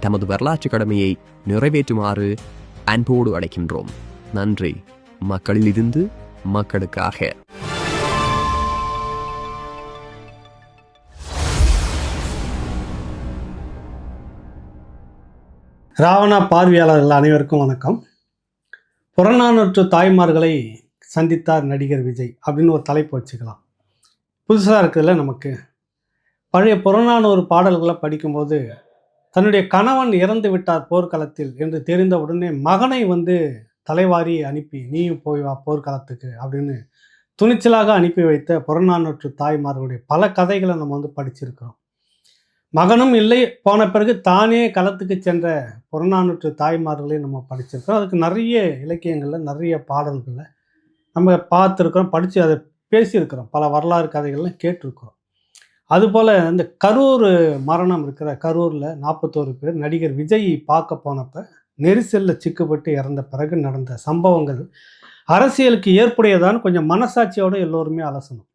தமது வரலாற்று கடமையை நிறைவேற்றுமாறு அன்போடு அழைக்கின்றோம். நன்றி. மக்களிலிருந்து மக்களுக்காக. ராவணா பார்வையாளர்கள் அனைவருக்கும் வணக்கம். புறநானூற்று தாய்மார்களை சந்தித்தார் நடிகர் விஜய் அப்படின்னு ஒரு தலைப்பு வச்சுக்கலாம். புதுசாக இருக்குதுல்ல நமக்கு. பழைய புறநானூறு பாடல்களை படிக்கும்போது தன்னுடைய கணவன் இறந்து விட்டார் போர்க்களத்தில் என்று தெரிந்த உடனே மகனை வந்து தலைவாரி அனுப்பி நீயும் போய் வா போர்க்களத்துக்கு அப்படின்னு துணிச்சலாக அனுப்பி வைத்த புறநானூற்று தாய்மார்களுடைய பல கதைகளை நம்ம வந்து படிச்சிருக்கிறோம். மகனும் இல்லை போன பிறகு தானே களத்துக்கு சென்ற புறநானூற்று தாய்மார்களையும் நம்ம படிச்சிருக்கிறோம். அதுக்கு நிறைய இலக்கியங்களில் நிறைய பாடல்களில் நம்ம பார்த்துருக்குறோம் படித்து அதை பேசியிருக்கிறோம். பல வரலாறு கதைகள்லாம் கேட்டிருக்கிறோம். அதுபோல் இந்த கரூர் மரணம் இருக்கிற கரூரில் நாற்பத்தோரு பேர் நடிகர் விஜய் பார்க்க போனப்ப நெரிசலில் சிக்கப்பட்டு இறந்த பிறகு நடந்த சம்பவங்கள் அரசியலுக்கு ஏற்புடையதான்னு கொஞ்சம் மனசாட்சியோடு எல்லோருமே அலசணும்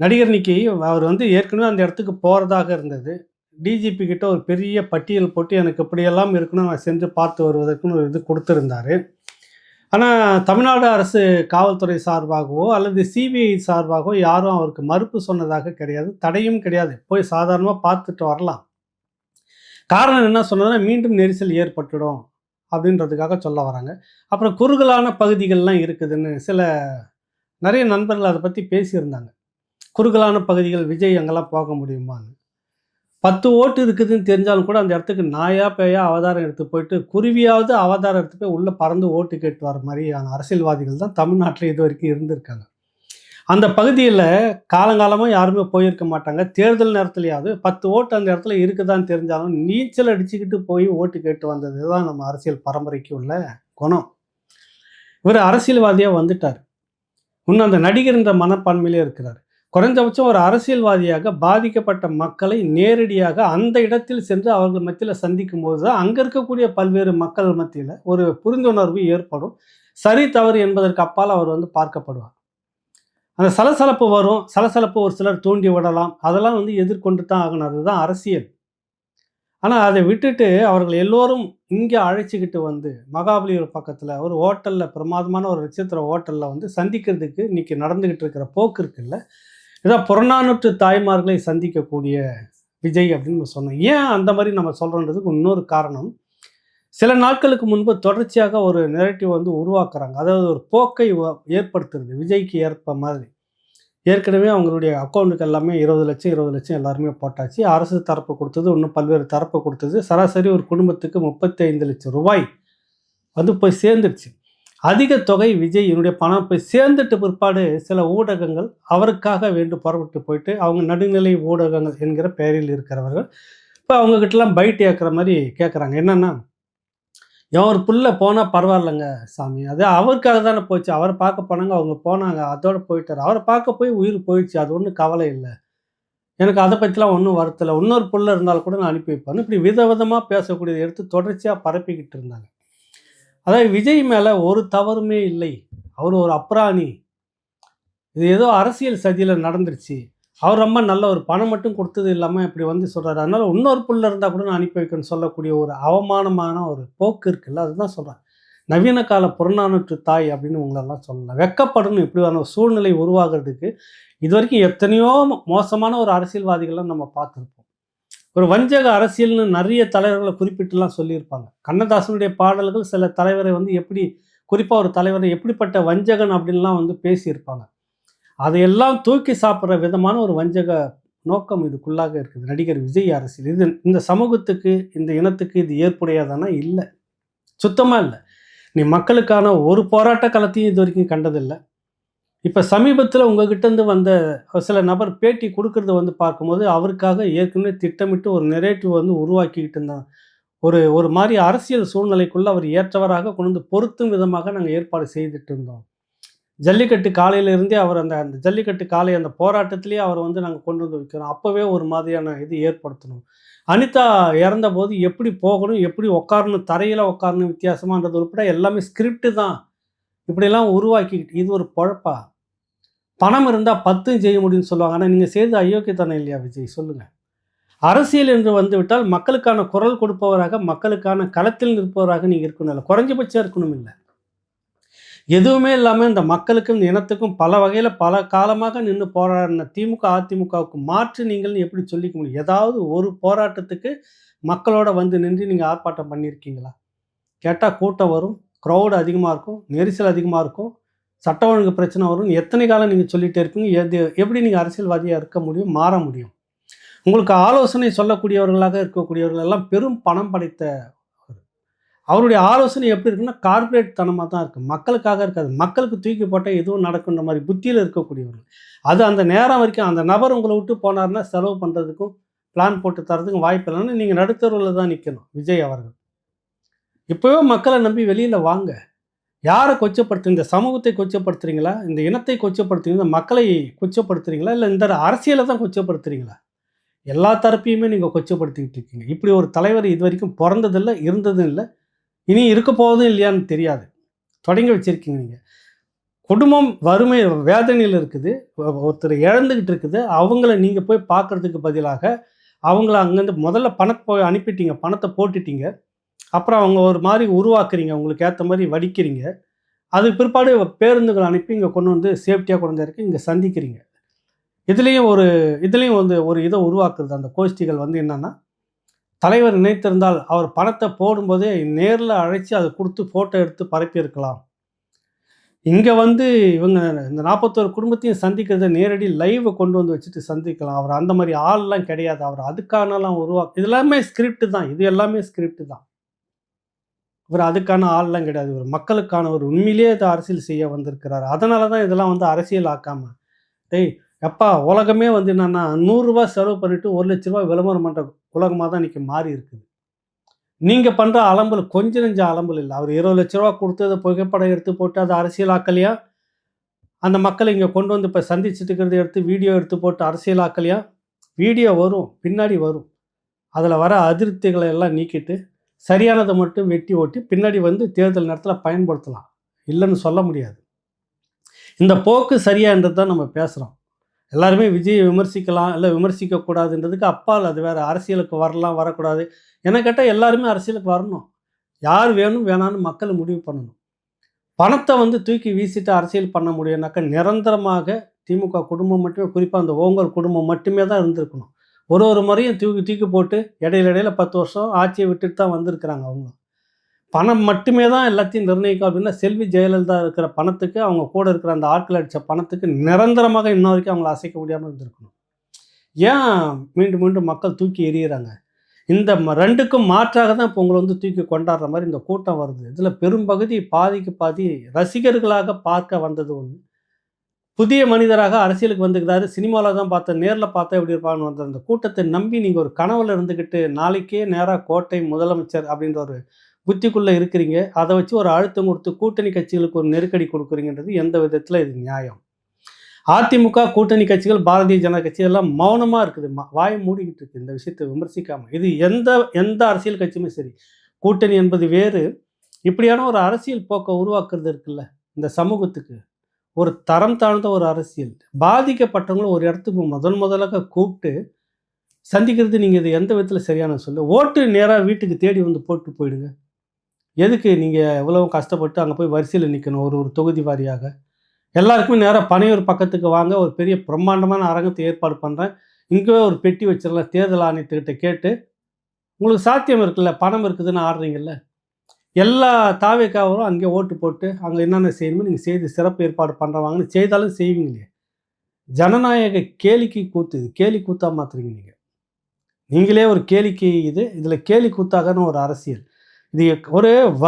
நடிகர் நிக்கி அவர் வந்து ஏற்கனவே அந்த இடத்துக்கு போகிறதாக இருந்தது. டிஜிபி கிட்ட ஒரு பெரிய பட்டியல் போட்டு எனக்கு இப்படியெல்லாம் இருக்கணும் நான் சென்று பார்த்து வருவதற்குன்னு ஒரு இது கொடுத்துருந்தாரு. ஆனால் தமிழ்நாடு அரசு காவல்துறை சார்பாகவோ அல்லது சிபிஐ சார்பாகவோ யாரும் அவருக்கு மறுப்பு சொன்னதாக கிடையாது. தடையும் கிடையாது. போய் சாதாரணமாக பார்த்துட்டு வரலாம். காரணம் என்ன சொன்னதுன்னா மீண்டும் நெரிசல் ஏற்பட்டுடும் அப்படின்றதுக்காக சொல்ல வராங்க. அப்புறம் குறுகலான பகுதிகள்லாம் இருக்குதுன்னு சில நிறைய நண்பர்கள் அதை பற்றி பேசியிருந்தாங்க. குறுகலான பகுதிகள் விஜய் அங்கெல்லாம் போக முடியுமான்னு. பத்து ஓட்டு இருக்குதுன்னு தெரிஞ்சாலும் கூட அந்த இடத்துக்கு நாயா பேயா அவதாரம் எடுத்து போயிட்டு குருவியாவது அவதாரம் எடுத்து போய் உள்ளே பறந்து ஓட்டு கேட்டு வர மாதிரியான அரசியல்வாதிகள் தான் தமிழ்நாட்டில் இது வரைக்கும் இருந்திருக்காங்க. அந்த பகுதியில் காலங்காலமாக யாருமே போயிருக்க மாட்டாங்க. தேர்தல் நேரத்துலையாவது பத்து ஓட்டு அந்த இடத்துல இருக்குதான்னு தெரிஞ்சாலும் நீச்சல் அடிச்சுக்கிட்டு போய் ஓட்டு கேட்டு வந்தது தான் நம்ம அரசியல் பரம்பரைக்கு உள்ள குணம். இவர் அரசியல்வாதியாக வந்துட்டார். இன்னும் அந்த நடிகர்ன்ற மனப்பான்மையிலே இருக்கிறார். குறைந்தபட்சம் ஒரு அரசியல்வாதியாக பாதிக்கப்பட்ட மக்களை நேரடியாக அந்த இடத்தில் சென்று அவர்கள் மத்தியில் சந்திக்கும் போது தான் அங்கே இருக்கக்கூடிய பல்வேறு மக்கள் மத்தியில் ஒரு புரிந்துணர்வு ஏற்படும். சரி தவறு என்பதற்கு அப்பால் அவர் வந்து பார்க்கப்படுவார். அந்த சலசலப்பு வரும். சலசலப்பு ஒரு சிலர் தூண்டி விடலாம். அதெல்லாம் வந்து எதிர்கொண்டு தான் ஆகணும். அதுதான் அரசியல். ஆனால் அதை விட்டுட்டு அவர்கள் எல்லோரும் இங்கே அழைச்சிக்கிட்டு வந்து மகாபலிபுரம் பக்கத்தில் ஒரு ஹோட்டலில் பிரமாதமான ஒரு நட்சத்திர ஹோட்டலில் வந்து சந்திக்கிறதுக்கு இன்றைக்கி நடந்துக்கிட்டு இருக்கிற போக்கு இருக்குல்ல இதான் புறநானூற்று தாய்மார்களை சந்திக்கக்கூடிய விஜய் அப்படின்னு நம்ம சொன்னோம். ஏன் அந்த மாதிரி நம்ம சொல்கிறோன்றதுக்கு இன்னொரு காரணம் சில நாட்களுக்கு முன்பு தொடர்ச்சியாக ஒரு நெரட்டிவ் வந்து உருவாக்குறாங்க. அதாவது ஒரு போக்கை ஏற்படுத்துறது விஜய்க்கு ஏற்ப மாதிரி. ஏற்கனவே அவங்களுடைய அக்கௌண்ட்டுக்கு எல்லாமே இருபது லட்சம் இருபது லட்சம் எல்லாருமே போட்டாச்சு. அரசு தரப்பு கொடுத்தது இன்னும் பல்வேறு தரப்பு கொடுத்தது. சராசரி ஒரு குடும்பத்துக்கு முப்பத்தி ஐந்து லட்சம் ரூபாய் வந்து போய் சேர்ந்துருச்சு. அதிக தொகை விஜய் என்னுடைய பணம் போய் சேர்ந்துட்டு பிற்பாடு சில ஊடகங்கள் அவருக்காக வேண்டு புறப்பட்டு போயிட்டு அவங்க நடுநிலை ஊடகங்கள் என்கிற பெயரில் இருக்கிறவர்கள் இப்போ அவங்கக்கிட்டலாம் பைட் ஏற்கிற மாதிரி கேட்குறாங்க என்னென்னா என் ஒரு புள்ள போனால் பரவாயில்லைங்க சாமி. அது அவருக்காக தானே போச்சு. அவரை பார்க்க போனாங்க அவங்க போனாங்க அதோட போயிட்டார். அவரை பார்க்க போய் உயிர் போயிடுச்சு. அது ஒன்றும் கவலை இல்லை. எனக்கு அதை பற்றிலாம் ஒன்றும் வருத்தலை இன்னொரு புள்ள இருந்தாலும் கூட நான் அனுப்பி வைப்பேன். இப்படி விதவிதமாக பேசக்கூடியதை எடுத்து தொடர்ச்சியாக பரப்பிக்கிட்டு இருந்தாங்க. அதாவது விஜய் மேலே ஒரு தவறுமே இல்லை. அவர் ஒரு அப்ராணி. இது ஏதோ அரசியல் சதியில் நடந்துருச்சு. அவர் ரொம்ப நல்ல ஒரு பணம் மட்டும் கொடுத்தது இல்லாமல் இப்படி வந்து சொல்கிறாரு அதனால இன்னொரு புள்ள இருந்தால் கூட நான் அனுப்பி வைக்கணும்னு சொல்லக்கூடிய ஒரு அவமானமான ஒரு போக்கு இருக்குல்ல அதுதான் சொல்கிறேன் நவீன கால புறநானூற்று தாய் அப்படின்னு உங்களெல்லாம் சொல்லலாம். வெக்கப்படணும் இப்படியான வர சூழ்நிலை உருவாகிறதுக்கு. இது வரைக்கும் எத்தனையோ மோசமான ஒரு அரசியல்வாதிகள்லாம் நம்ம பார்த்துருப்போம். ஒரு வஞ்சக அரசியல்னு நிறைய தலைவர்களை குறிப்பிட்டுலாம் சொல்லியிருப்பாங்க. கண்ணதாசனுடைய பாடல்கள் சில தலைவரை வந்து எப்படி குறிப்பாக ஒரு தலைவரை எப்படிப்பட்ட வஞ்சகன் அப்படின்லாம் வந்து பேசியிருப்பாங்க. அதையெல்லாம் தூக்கி சாப்பிட்ற விதமான ஒரு வஞ்சக நோக்கம் இதுக்குள்ளாக இருக்குது. நடிகர் விஜய் அரசியல். இது இந்த சமூகத்துக்கு இந்த இனத்துக்கு இது ஏற்புடையாதானா? இல்லை. சுத்தமாக இல்லை. நீ மக்களுக்கான ஒரு போராட்ட களத்தையும் இது வரைக்கும் கண்டதில்லை. இப்போ சமீபத்தில் உங்ககிட்ட இருந்து வந்த சில நபர் பேட்டி கொடுக்கறத வந்து பார்க்கும்போது அவருக்காக ஏற்கனவே திட்டமிட்டு ஒரு நெரேட்டிவ் வந்து உருவாக்கிக்கிட்டு இருந்தாங்க ஒரு ஒரு மாதிரி அரசியல் சூழ்நிலைக்குள்ளே அவர் ஏற்றவராக கொண்டு வந்து பொருத்தும் விதமாக நாங்கள் ஏற்பாடு செய்துட்டு இருந்தோம் ஜல்லிக்கட்டு காலையிலிருந்தே அவர் அந்த அந்த ஜல்லிக்கட்டு காலை அந்த போராட்டத்திலேயே அவர் வந்து நாங்கள் கொண்டு வந்து வைக்கிறோம். அப்போவே ஒரு மாதிரியான இது ஏற்படுத்தணும். அனிதா இறந்தபோது எப்படி போகணும் எப்படி உட்காரணும் தரையில் உட்காரணும் வித்தியாசமான்றது உட்பட எல்லாமே ஸ்கிரிப்டு தான். இப்படியெல்லாம் உருவாக்கிக்கிட்டு இது ஒரு பொழப்பா? பணம் இருந்தால் பத்தும் செய்ய முடியும்னு சொல்லுவாங்க. ஆனால் நீங்கள் செய்தது அயோக்கியத்தனம் இல்லையா விஜய்? சொல்லுங்கள் அரசியல் என்று வந்துவிட்டால் மக்களுக்கான குரல் கொடுப்பவராக மக்களுக்கான களத்தில் நிற்பவராக நீங்கள் இருக்கணும் இல்லை. குறைஞ்சபட்சம் இருக்கணும் இல்லை. எதுவுமே இல்லாமல் இந்த மக்களுக்கும் இனத்துக்கும் பல வகையில் பல காலமாக நின்று போராடின திமுக அதிமுகவுக்கு மாற்று நீங்கள் எப்படி சொல்லிக்க முடியும்? ஏதாவது ஒரு போராட்டத்துக்கு மக்களோட வந்து நின்று நீங்கள் ஆர்ப்பாட்டம் பண்ணியிருக்கீங்களா? கேட்டால் கூட்டம் வரும் க்ரௌடு அதிகமாக இருக்கும் நெரிசல் அதிகமாக இருக்கும். சட்ட ஒழுங்கு பிரச்சனை வரும்னு எத்தனை காலம் நீங்கள் சொல்லிகிட்டே இருப்பீங்க எது எப்படி நீங்கள் அரசியல்வாதியாக இருக்க முடியும் மாற முடியும்? உங்களுக்கு ஆலோசனை சொல்லக்கூடியவர்களாக இருக்கக்கூடியவர்கள் எல்லாம் பெரும் பணம் படைத்த அவருடைய ஆலோசனை எப்படி இருக்குன்னா கார்பரேட் தனமாக தான் இருக்குது மக்களுக்காக இருக்காது. மக்களுக்கு தூக்கி போட்டால் எதுவும் நடக்குன்ற மாதிரி புத்தியில் இருக்கக்கூடியவர்கள். அது அந்த நேரம் வரைக்கும் அந்த நபர் உங்களை விட்டு போனார்னா செலவு பண்ணுறதுக்கும் பிளான் போட்டு தரதுக்கும் வாய்ப்பு இல்லைன்னு நீங்கள் நடுத்தருவில் தான் நிற்கணும் விஜய் அவர்கள். இப்போவே மக்களை நம்பி வெளியில் வாங்க. யாரை கொச்சப்படுத்துறீங்க? இந்த சமூகத்தை கொச்சப்படுத்துறீங்களா? இந்த இனத்தை கொச்சப்படுத்துறீங்களா? மக்களை கொச்சப்படுத்துறீங்களா? இல்லை இந்த அரசியலை தான் கொச்சப்படுத்துறீங்களா? எல்லா தரப்பையுமே நீங்கள் கொச்சப்படுத்திக்கிட்டு இருக்கீங்க. இப்படி ஒரு தலைவர் இது வரைக்கும் பிறந்ததில்லை இருந்ததும் இல்லை இனி இருக்க போவதும் இல்லையான்னு தெரியாது. தொடங்கி வச்சிருக்கீங்க நீங்கள் குடும்பம் வறுமை வேதனையில் இருக்குது. ஒருத்தர் இழந்துக்கிட்டு இருக்குது. அவங்கள நீங்கள் போய் பார்க்குறதுக்கு பதிலாக அவங்கள அங்கேருந்து முதல்ல பணத்தை போய் அனுப்பிட்டீங்க. பணத்தை போட்டுட்டீங்க. அப்புறம் அவங்க ஒரு மாதிரி உருவாக்குறீங்க உங்களுக்கு ஏற்ற மாதிரி வடிக்கிறீங்க. அதுக்கு பிற்பாடு பேருந்துகள் அனுப்பி இங்கே கொண்டு வந்து சேஃப்டியாக கொண்டு வந்து இங்கே சந்திக்கிறீங்க. இதுலேயும் ஒரு இதுலேயும் வந்து ஒரு இதை உருவாக்குறது அந்த கோஷ்டிகள் வந்து என்னென்னா தலைவர் நினைத்திருந்தால் அவர் பணத்தை போடும்போதே நேரில் அழைச்சி அதை கொடுத்து ஃபோட்டோ எடுத்து பரப்பியிருக்கலாம். இங்கே வந்து இவங்க இந்த நாற்பத்தோரு குடும்பத்தையும் சந்திக்கிறத நேரடி லைவை கொண்டு வந்து வச்சுட்டு சந்திக்கலாம். அவர் அந்த மாதிரி ஆள்லாம் கிடையாது. அவர் அதுக்கானலாம் உருவாக்கு இது எல்லாமே ஸ்கிரிப்ட் தான். இது எல்லாமே ஸ்கிரிப்ட் தான். இவர் அதுக்கான ஆள்லாம் கிடையாது. இவர் மக்களுக்கான ஒரு உண்மையிலேயே இதை அரசியல் செய்ய வந்திருக்கிறார். அதனால தான் இதெல்லாம் வந்து அரசியல் ஆக்காம. டேய் எப்பா உலகமே வந்து என்னன்னா நூறுரூவா செலவு பண்ணிட்டு ஒரு லட்ச ரூபா விளம்பரம் பண்ணுற உலகமாக தான் இன்னைக்கு மாறி இருக்குது. நீங்கள் பண்ணுற அலம்பல் கொஞ்சம் நெஞ்ச அலம்பல் இல்லை. அவர் இருபது லட்ச ரூபா கொடுத்து அதை புகைப்படம் எடுத்து போட்டு அதை அரசியலாக்கலையா அந்த மக்களை இங்கே கொண்டு வந்து இப்போ சந்திச்சுட்டு இருக்கிறத எடுத்து வீடியோ எடுத்து போட்டு அரசியலாக்கலையா வீடியோ வரும் பின்னாடி வரும். அதில் வர அதிருப்திகளை எல்லாம் நீக்கிட்டு சரியானதை மட்டும் வெட்டி ஓட்டி பின்னாடி வந்து தேர்தல் நேரத்தில் பயன்படுத்தலாம். இல்லைன்னு சொல்ல முடியாது. இந்த போக்கு சரியான்றது தான் நம்ம பேசுகிறோம் எல்லாருமே விஜயை விமர்சிக்கலாம் இல்லை விமர்சிக்கக்கூடாதுன்றதுக்கு அப்பால் அது வேறு அரசியலுக்கு வரலாம் வரக்கூடாது. என்ன கேட்டால் எல்லாருமே அரசியலுக்கு வரணும். யார் வேணும் வேணான்னு மக்கள் முடிவு பண்ணணும். பணத்தை வந்து தூக்கி வீசிட்டு அரசியல் பண்ண முடியும்னாக்கா நிரந்தரமாக திமுக குடும்பம் மட்டுமே குறிப்பாக அந்த ஓங்கல் குடும்பம் மட்டுமே தான் இருந்திருக்கணும். ஒரு ஒரு முறையும் தூக்கி தூக்கி போட்டு இடையில இடையில பத்து வருஷம் ஆட்சியை விட்டுட்டு தான் வந்திருக்கிறாங்க அவங்க. பணம் மட்டுமே தான் எல்லாத்தையும் நிர்ணயிக்கும் அப்படின்னா செல்வி ஜெயலலிதா இருக்கிற பணத்துக்கு அவங்க கூட இருக்கிற அந்த ஆட்கள் அடித்த பணத்துக்கு நிரந்தரமாக இன்ன வரைக்கும் அவங்கள அசைக்க முடியாமல் இருந்திருக்கணும். ஏன் மீண்டும் மீண்டும் மக்கள் தூக்கி எறிகிறாங்க இந்த ம- ரெண்டுக்கும் மாற்றாக தான் இப்போ உங்களை வந்து தூக்கி கொண்டாடுற மாதிரி இந்த கூட்டம் வருது. இதில் பெரும்பகுதி பாதிக்கு பாதி ரசிகர்களாக பார்க்க வந்தது ஒன்று புதிய மனிதராக அரசியலுக்கு வந்துக்கிறாரு சினிமாவில் தான் பார்த்தேன் நேரில் பார்த்தா எப்படி இருப்பான்னு வந்த அந்த கூட்டத்தை நம்பி நீங்கள் ஒரு கனவில் இருந்துக்கிட்டு நாளைக்கே நேராக கோட்டை முதலமைச்சர் அப்படின்ற ஒரு புத்திக்குள்ளே இருக்கிறீங்க. அதை வச்சு ஒரு அழுத்தம் கொடுத்து கூட்டணி கட்சிகளுக்கு ஒரு நெருக்கடி கொடுக்குறீங்கன்றது எந்த விதத்தில் இது நியாயம்? அதிமுக கூட்டணி கட்சிகள் பாரதிய ஜனதா கட்சி எல்லாம் மௌனமாக இருக்குது. வாய் மூடிக்கிட்டு இருக்கு. இந்த விஷயத்தை விமர்சிக்காமல் இது எந்த எந்த அரசியல் கட்சியுமே சரி. கூட்டணி என்பது வேறு. இப்படியான ஒரு அரசியல் போக்கை உருவாக்குறது இருக்குல்ல இந்த சமூகத்துக்கு. ஒரு தரம் தாழ்ந்த ஒரு அரசியல். பாதிக்கப்பட்டவங்களும் ஒரு இடத்துக்கு முதன் முதலாக கூப்பிட்டு சந்திக்கிறது நீங்கள் இது எந்த விதத்தில் சரியான சொல்லு ஓட்டு நேராக வீட்டுக்கு தேடி வந்து போட்டு போயிடுங்க. எதுக்கு நீங்கள் எவ்வளோ கஷ்டப்பட்டு அங்கே போய் வரிசையில் நிற்கணும் ஒரு ஒரு தொகுதி வாரியாக. எல்லாருக்குமே நேராக பனையூர் பக்கத்துக்கு வாங்க ஒரு பெரிய பிரம்மாண்டமான அரங்கத்தை ஏற்பாடு பண்ணுறேன் இங்கே ஒரு பெட்டி வச்சிடலாம் தேர்தல் ஆணையத்துக்கிட்ட கேட்டு உங்களுக்கு சாத்தியம் இருக்குல்ல பணம் இருக்குதுன்னு ஆடுறீங்கல்ல. எல்லா தாவேக்காவரும் அங்கே ஓட்டு போட்டு அங்கே என்னென்ன செய்யணுமோ நீங்கள் செய்து சிறப்பு ஏற்பாடு பண்ணுறவாங்கன்னு செய்தாலும் செய்வீங்களே. ஜனநாயக கேலிக்கு கூத்து இது. கேலி கூத்தாக மாத்துறீங்க நீங்கள் நீங்களே ஒரு கேலிக்கு இது. இதில் கேலி கூத்தாகன்னு ஒரு அரசியல். இது ஒரு வ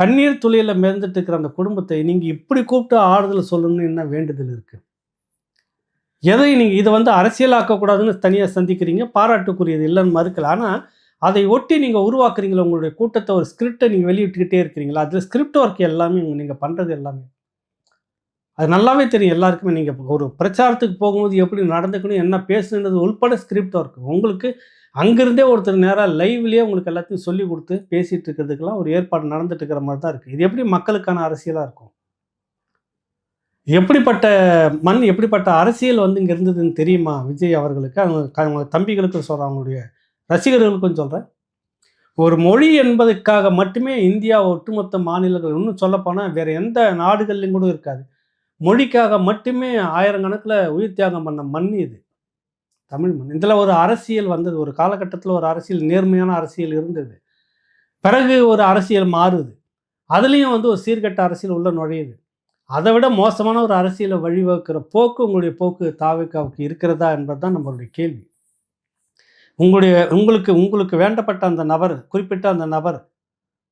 கண்ணீர் துளியில் மிதந்துட்டு இருக்கிற அந்த குடும்பத்தை நீங்கள் இப்படி கூப்பிட்டு ஆறுதல் சொல்லணும்னு என்ன வேண்டுதல் இருக்குது எதை நீங்கள் இதை வந்து அரசியலாக்கக்கூடாதுன்னு தனியாக சந்திக்கிறீங்க. பாராட்டுக்குரியது இல்லைன்னு மறுக்கல. ஆனால் அதை ஒட்டி நீங்கள் உருவாக்குறீங்களா உங்களுடைய கூட்டத்தை ஒரு ஸ்கிரிப்டை நீங்கள் வெளியிட்டுக்கிட்டே இருக்கிறீங்களா? அதில் ஸ்கிரிப்ட் ஒர்க் எல்லாமே நீங்கள் பண்ணுறது எல்லாமே. அது நல்லாவே தெரியும் எல்லாருக்குமே. நீங்கள் ஒரு பிரச்சாரத்துக்கு போகும்போது எப்படி நடந்துக்கணும் என்ன பேசணுன்றது உள்பட ஸ்கிரிப்ட் ஒர்க் உங்களுக்கு அங்கிருந்தே ஒருத்தர் நேராக லைவ்லேயே உங்களுக்கு எல்லாத்தையும் சொல்லி கொடுத்து பேசிகிட்டு இருக்கிறதுக்கெல்லாம் ஒரு ஏற்பாடு நடந்துட்டு இருக்கிற மாதிரி தான் இருக்குது இது எப்படி மக்களுக்கான அரசியலாக இருக்கும்? எப்படிப்பட்ட மண் எப்படிப்பட்ட அரசியல் வந்து இங்கே இருந்ததுன்னு தெரியுமா? விஜய் அவர்களுக்கு அவங்க அவங்க தம்பிகளுக்கு சொல்கிறேன் அவங்களுடைய ரசிகர்களுக்கும் சொல்கிறேன் ஒரு மொழி என்பதற்காக மட்டுமே இந்தியா ஒட்டுமொத்த மாநிலங்கள் இன்னும் சொல்லப்போனால் வேறு எந்த நாடுகள்லையும் கூட இருக்காது. மொழிக்காக மட்டுமே ஆயிரக்கணக்கில் உயிர் தியாகம் பண்ண மண் இது. தமிழ் மண். இதில் ஒரு அரசியல் வந்தது. ஒரு காலகட்டத்தில் ஒரு அரசியல் நேர்மையான அரசியல் இருந்தது. பிறகு ஒரு அரசியல் மாறுது. அதுலேயும் வந்து ஒரு சீர்கெட்ட அரசியல் உள்ள நுழையுது. அதை விட மோசமான ஒரு அரசியலை வழிவகுக்கிற போக்கு உங்களுடைய போக்கு தாவிக்காவுக்கு இருக்கிறதா என்பது தான் நம்மளுடைய கேள்வி. உங்களுடைய உங்களுக்கு உங்களுக்கு வேண்டப்பட்ட அந்த நபர் குறிப்பிட்ட அந்த நபர்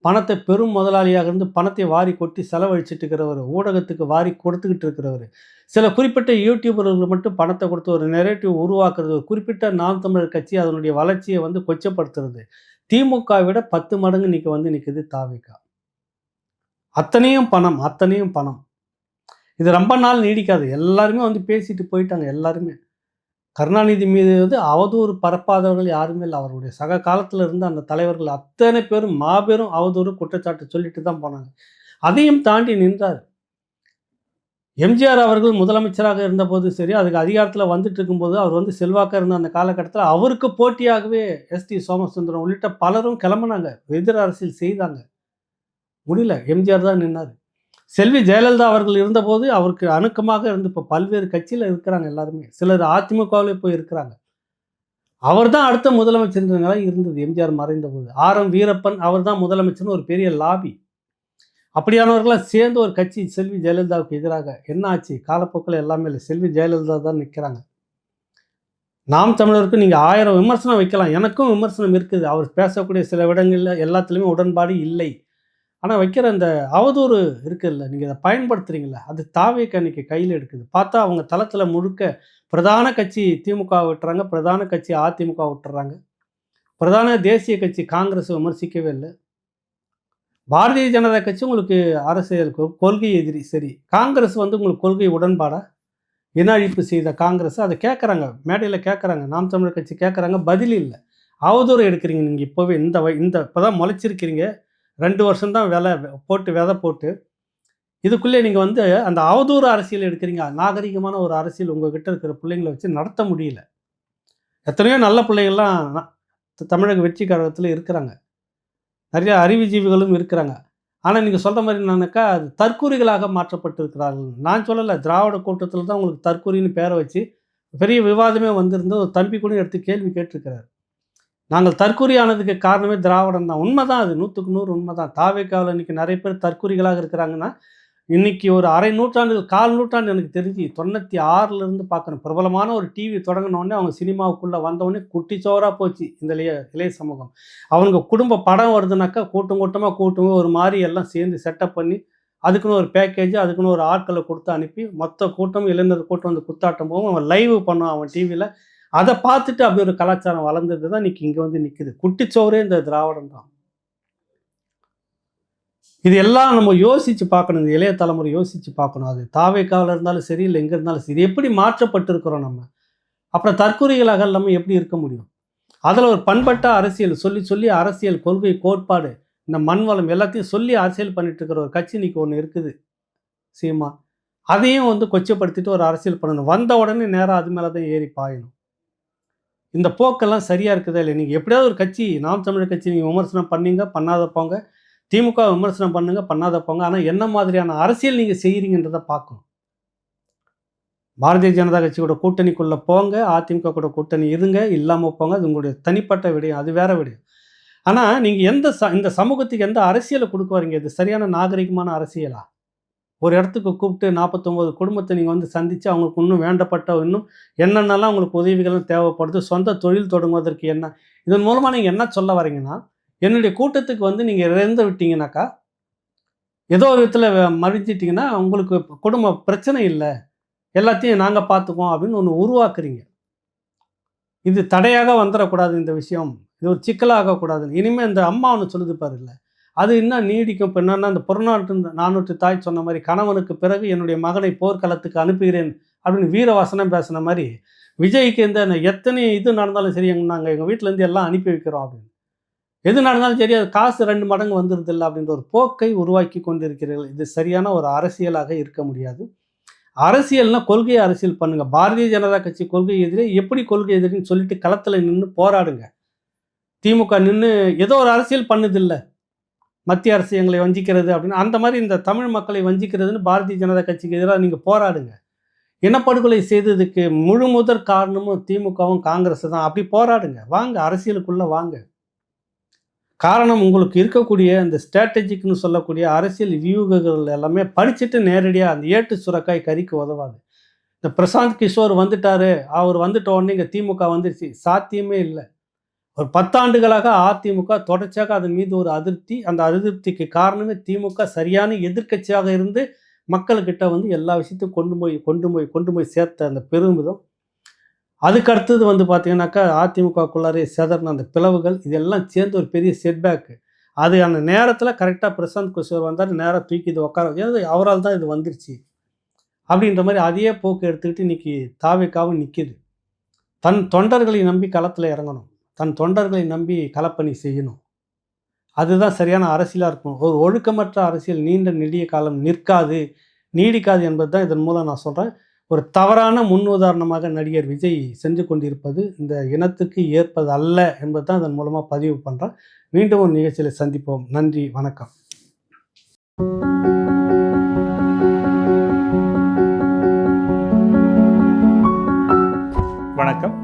பணத்தை பெரும் முதலாளியாக இருந்து பணத்தை வாரி கொட்டி செலவழிச்சிட்டு இருக்கிறவர் ஊடகத்துக்கு வாரி கொடுத்துக்கிட்டு இருக்கிறவர் சில குறிப்பிட்ட யூடியூபர்களுக்கு மட்டும் பணத்தை கொடுத்து ஒரு நெரேட்டிவ் உருவாக்குறது ஒரு குறிப்பிட்ட நாம் தமிழர் கட்சி அதனுடைய வளர்ச்சியை வந்து கொச்சப்படுத்துறது. திமுக விட பத்து மடங்கு இன்னைக்கு வந்து நிற்குது தாவிக்கா அத்தனையும் பணம் அத்தனையும் பணம். இது ரொம்ப நாள் நீடிக்காது. எல்லாருமே வந்து பேசிட்டு போயிட்டாங்க எல்லாருமே. கருணாநிதி மீது வந்து அவதூறு பரப்பாதவர்கள் யாருமே இல்லை. அவருடைய சக காலத்தில் இருந்த அந்த தலைவர்கள் அத்தனை பேரும் மாபெரும் அவதூறு குற்றச்சாட்டு சொல்லிட்டு தான் போனாங்க. அதையும் தாண்டி நின்றார். எம்ஜிஆர் அவர்கள் முதலமைச்சராக இருந்தபோது சரி அதுக்கு அதிகாரத்தில் வந்துட்டு இருக்கும்போது அவர் வந்து செல்வாக்காக இருந்த அந்த காலகட்டத்தில் அவருக்கு போட்டியாகவே எஸ்டி சோமசுந்தரம் உள்ளிட்ட பலரும் கிளம்புனாங்க. எதிர் அரசியல் செய்தாங்க. முடியல. எம்ஜிஆர் தான் நின்னார். செல்வி ஜெயலலிதா அவர்கள் இருந்தபோது அவருக்கு அணுக்கமாக இருந்து இப்போ பல்வேறு கட்சியில் இருக்கிறாங்க எல்லாருமே. சிலர் அதிமுகவில் போய் இருக்கிறாங்க. அவர் தான் அடுத்த முதலமைச்சர் நிலை இருந்தது. எம்ஜிஆர் மறைந்த போது. ஆர் எம் வீரப்பன் அவர் தான் முதலமைச்சர்னு ஒரு பெரிய லாபி. அப்படியானவர்களாம் சேர்ந்து ஒரு கட்சி செல்வி ஜெயலலிதாவுக்கு எதிராக என்ன ஆச்சு? காலப்போக்கில் எல்லாமே இல்லை. செல்வி ஜெயலலிதா தான் நிற்கிறாங்க நாம் தமிழருக்கு நீங்கள் ஆயிரம் விமர்சனம் வைக்கலாம். எனக்கும் விமர்சனம் இருக்குது. அவர் பேசக்கூடிய சில இடங்களில் எல்லாத்துலேயுமே உடன்பாடு இல்லை. ஆனால் வைக்கிற அந்த அவதூறு இருக்குல்ல நீங்கள் அதை பயன்படுத்துறீங்களா அது தாவே கண்ணிக்கு கையில் எடுக்குது. பார்த்தா அவங்க தளத்தில் முழுக்க பிரதான கட்சி திமுக விட்டுறாங்க பிரதான கட்சி அதிமுக விட்டுறாங்க. பிரதான தேசிய கட்சி காங்கிரஸ் விமர்சிக்கவே இல்லை. பாரதிய ஜனதா கட்சி உங்களுக்கு அரசியல் கொள்கை எதிரி சரி. காங்கிரஸ் வந்து உங்களுக்கு கொள்கை உடன்பாடா? இன அழிப்பு செய்த காங்கிரஸ் அதை கேட்குறாங்க மேடையில் கேட்குறாங்க நாம் தமிழர் கட்சி கேட்குறாங்க பதில் இல்லை. அவதூறு எடுக்கிறீங்க நீங்கள் இப்போவே இந்த இந்த இப்போ தான் முளைச்சிருக்கிறீங்க. ரெண்டு வருஷம்தான் விலை போட்டு விதை போட்டு. இதுக்குள்ளே நீங்கள் வந்து அந்த அவதூறு அரசியல் எடுக்கிறீங்க. நாகரிகமான ஒரு அரசியல் உங்ககிட்ட இருக்கிற பிள்ளைங்களை வச்சு நடத்த முடியல. எத்தனையோ நல்ல பிள்ளைகள்லாம் தமிழக வெற்றி கழகத்தில் இருக்கிறாங்க. நிறைய அறிவுஜீவிகளும் இருக்கிறாங்க. ஆனால் நீங்கள் சொல்கிற மாதிரி என்னன்னாக்கா அது தற்கூறிகளாக மாற்றப்பட்டிருக்கிறார்கள். நான் சொல்லலை திராவிட கூட்டத்தில் தான் உங்களுக்கு தற்கூறின்னு பேரை வச்சு பெரிய விவாதமே வந்திருந்து ஒரு தம்பி கூட எடுத்து கேள்வி கேட்டிருக்கிறார். நாங்கள் தற்கொலையானதுக்கு ஆனதுக்கு காரணமே திராவிடம் தான். உண்மை தான் அது. நூற்றுக்கு நூறு உண்மை தான் தாவேக்காவில் இன்றைக்கி நிறைய பேர் தற்கொலைகளாக இருக்கிறாங்கன்னா இன்னைக்கு ஒரு அரை நூற்றாண்டுகள் கால் நூற்றாண்டு எனக்கு தெரிஞ்சு தொண்ணூற்றி ஆறுலேருந்து பார்க்கணும். பிரபலமான ஒரு டிவி தொடங்கினோடனே அவங்க சினிமாவுக்குள்ளே வந்தோடனே குட்டிச்சோராக போச்சு இந்த இளைய இளைய சமூகம். அவங்க குடும்ப படம் வருதுனாக்கா கூட்டம் கூட்டமாக கூட்டம் ஒரு மாதிரி எல்லாம் சேர்ந்து செட்டப் பண்ணி அதுக்குன்னு ஒரு பேக்கேஜ் அதுக்குன்னு ஒரு ஆட்களை கொடுத்து அனுப்பி மொத்த கூட்டம் இளைஞர் கூட்டம் வந்து குத்தாட்டம் போகும். அவன் லைவ் பண்ணுவான் அவன் டிவியில் அதை பார்த்துட்டு அப்படி ஒரு கலாச்சாரம் வளர்ந்தது தான் இன்னைக்கு இங்கே வந்து நிற்குது குட்டிச்சோரே இந்த திராவிடம் தான். இது எல்லாம் நம்ம யோசித்து பார்க்கணும். இந்த இளைய தலைமுறை யோசித்து பார்க்கணும். அது தாவைக்காவில் இருந்தாலும் சரி இல்லை எங்கே இருந்தாலும் சரி இது எப்படி மாற்றப்பட்டிருக்கிறோம் நம்ம? அப்புறம் தற்கொலைகளாக இல்லாமல் எப்படி இருக்க முடியும்? அதில் ஒரு பண்பட்ட அரசியல் சொல்லி சொல்லி அரசியல் கொள்கை கோட்பாடு இந்த மண் வளம் எல்லாத்தையும் சொல்லி அரசியல் பண்ணிட்டு இருக்கிற ஒரு கட்சி இன்னைக்கு ஒன்று இருக்குது. சீமா. அதையும் வந்து கொச்சப்படுத்திட்டு ஒரு அரசியல் பண்ணணும். வந்த உடனே நேராக அது மேலே தான் ஏறி பாயணும். இந்த போக்கெல்லாம் சரியாக இருக்குதா இல்லை நீங்கள் எப்படியாவது ஒரு கட்சி நாம் தமிழர் கட்சி நீங்கள் விமர்சனம் பண்ணீங்க பண்ணாத போங்க. திமுக விமர்சனம் பண்ணுங்க பண்ணாத போங்க. ஆனால் என்ன மாதிரியான அரசியல் நீங்கள் செய்கிறீங்கன்றதை பார்க்கணும். பாரதிய ஜனதா கட்சி கூட கூட்டணிக்குள்ளே போங்க அதிமுக கூட கூட்டணி இருங்க இல்லாமல் போங்க அது உங்களுடைய தனிப்பட்ட விடயம் அது வேற விடயம். ஆனால் நீங்கள் எந்த ச இந்த சமூகத்துக்கு எந்த அரசியலை கொடுக்க வரீங்க? இது சரியான நாகரிகமான அரசியலா? ஒரு இடத்துக்கு கூப்பிட்டு நாற்பத்தொம்போது குடும்பத்தை நீங்கள் வந்து சந்தித்து அவங்களுக்கு இன்னும் வேண்டப்பட்ட இன்னும் என்னென்னலாம் உங்களுக்கு உதவிகள் தேவைப்படுது சொந்த தொழில் தொடங்குவதற்கு என்ன? இதன் மூலமாக நீங்கள் என்ன சொல்ல வரீங்கன்னா என்னுடைய கூட்டத்துக்கு வந்து நீங்கள் இறந்து விட்டீங்கனாக்கா ஏதோ ஒரு விதத்தில் மறிஞ்சிட்டிங்கன்னா உங்களுக்கு குடும்ப பிரச்சனை இல்லை. எல்லாத்தையும் நாங்கள் பார்த்துக்குவோம் அப்படின்னு ஒன்று உருவாக்குறீங்க. இது தடையாக வந்துடக்கூடாது இந்த விஷயம். இது ஒரு சிக்கலாகக்கூடாது. இனிமேல் இந்த அம்மா ஒன்று சொல்லுது பாரு இல்லை அது இன்னும் நீடிக்கும் இப்போ என்னன்னா அந்த புறநாட்டு நானூற்று தாய் சொன்ன மாதிரி கணவனுக்கு பிறகு என்னுடைய மகனை போர்க்களத்துக்கு அனுப்புகிறேன் அப்படின்னு வீரவாசனம் பேசின மாதிரி விஜய்க்கு இந்த எத்தனை இது நடந்தாலும் சரி எங்க நாங்கள் எங்கள் வீட்டிலேருந்து எல்லாம் அனுப்பி வைக்கிறோம் அப்படின்னு. எது நடந்தாலும் சரி அது காசு ரெண்டு மடங்கு வந்துடுது இல்லை அப்படின்ற ஒரு போக்கை உருவாக்கி கொண்டிருக்கிறீர்கள். இது சரியான ஒரு அரசியலாக இருக்க முடியாது. அரசியல்னா கொள்கை அரசியல் பண்ணுங்கள் பாரதிய ஜனதா கட்சி கொள்கை எதிரே எப்படி கொள்கை எதிரின்னு சொல்லிட்டு களத்தில் நின்று போராடுங்க. திமுக நின்று ஏதோ ஒரு அரசியல் பண்ணுதில்லை மத்திய அரசு எங்களை வஞ்சிக்கிறது அப்படின்னு அந்த மாதிரி இந்த தமிழ் மக்களை வஞ்சிக்கிறதுன்னு பாரதிய ஜனதா கட்சிக்கு எதிராக நீங்கள் போராடுங்க. இனப்படுகொலை செய்ததுக்கு முழு முதற் காரணமும் திமுகவும் காங்கிரஸ் தான். அப்படி போராடுங்க. வாங்க அரசியலுக்குள்ளே வாங்க. காரணம் உங்களுக்கு இருக்கக்கூடிய அந்த ஸ்ட்ராட்டஜிக்னு சொல்லக்கூடிய அரசியல் வியூகங்கள் எல்லாமே படிச்சுட்டு நேரடியாக அந்த ஏட்டு சுரக்காய் கறிக்கு உதவாது. இந்த பிரசாந்த் கிஷோர் வந்துட்டாரு. அவர் வந்துட்ட உடனே இங்கே திமுக வந்துருச்சு. சாத்தியமே இல்லை. ஒரு பத்தாண்டுகளாக அதிமுக தொடர்ச்சியாக அதன் மீது ஒரு அதிருப்தி அந்த அதிருப்திக்கு காரணமே திமுக சரியான எதிர்க்கட்சியாக இருந்து மக்கள்கிட்ட வந்து எல்லா விஷயத்தையும் கொண்டு போய் கொண்டு போய் கொண்டு போய் சேர்த்த அந்த பெருமிதம். அதுக்கு அடுத்தது வந்து பார்த்தீங்கன்னாக்கா அதிமுகக்குள்ளாரே செதறின அந்த பிளவுகள் இதெல்லாம் சேர்ந்து ஒரு பெரிய செட்பேக்கு அது அந்த நேரத்தில் கரெக்டாக பிரசாந்த் கிஷோர் வந்தார் நேராக தூக்கி இது உட்கார ஏன்னா அவரால் தான் இது வந்துருச்சு. அப்படின்ற மாதிரி அதையே போக்கு எடுத்துக்கிட்டு இன்னைக்கு தாவிக்காவும் நிற்கிது தன் தொண்டர்களை நம்பி களத்தில் இறங்கணும். தன் தொண்டர்களை நம்பி களப்பணி செய்யணும். அதுதான் சரியான அரசியலாக இருக்கும் ஒரு ஒழுக்கமற்ற அரசியல் நீண்ட நெடிய காலம் நிற்காது நீடிக்காது என்பது தான் இதன் மூலம் நான் சொல்கிறேன் ஒரு தவறான முன் உதாரணமாக நடிகர் விஜய் சென்று கொண்டிருப்பது இந்த இனத்துக்கு ஏற்பது அல்ல என்பது தான் இதன் மூலமாக பதிவு பண்ணுறேன் மீண்டும் ஒரு நிகழ்ச்சியில் சந்திப்போம். நன்றி வணக்கம். வணக்கம்.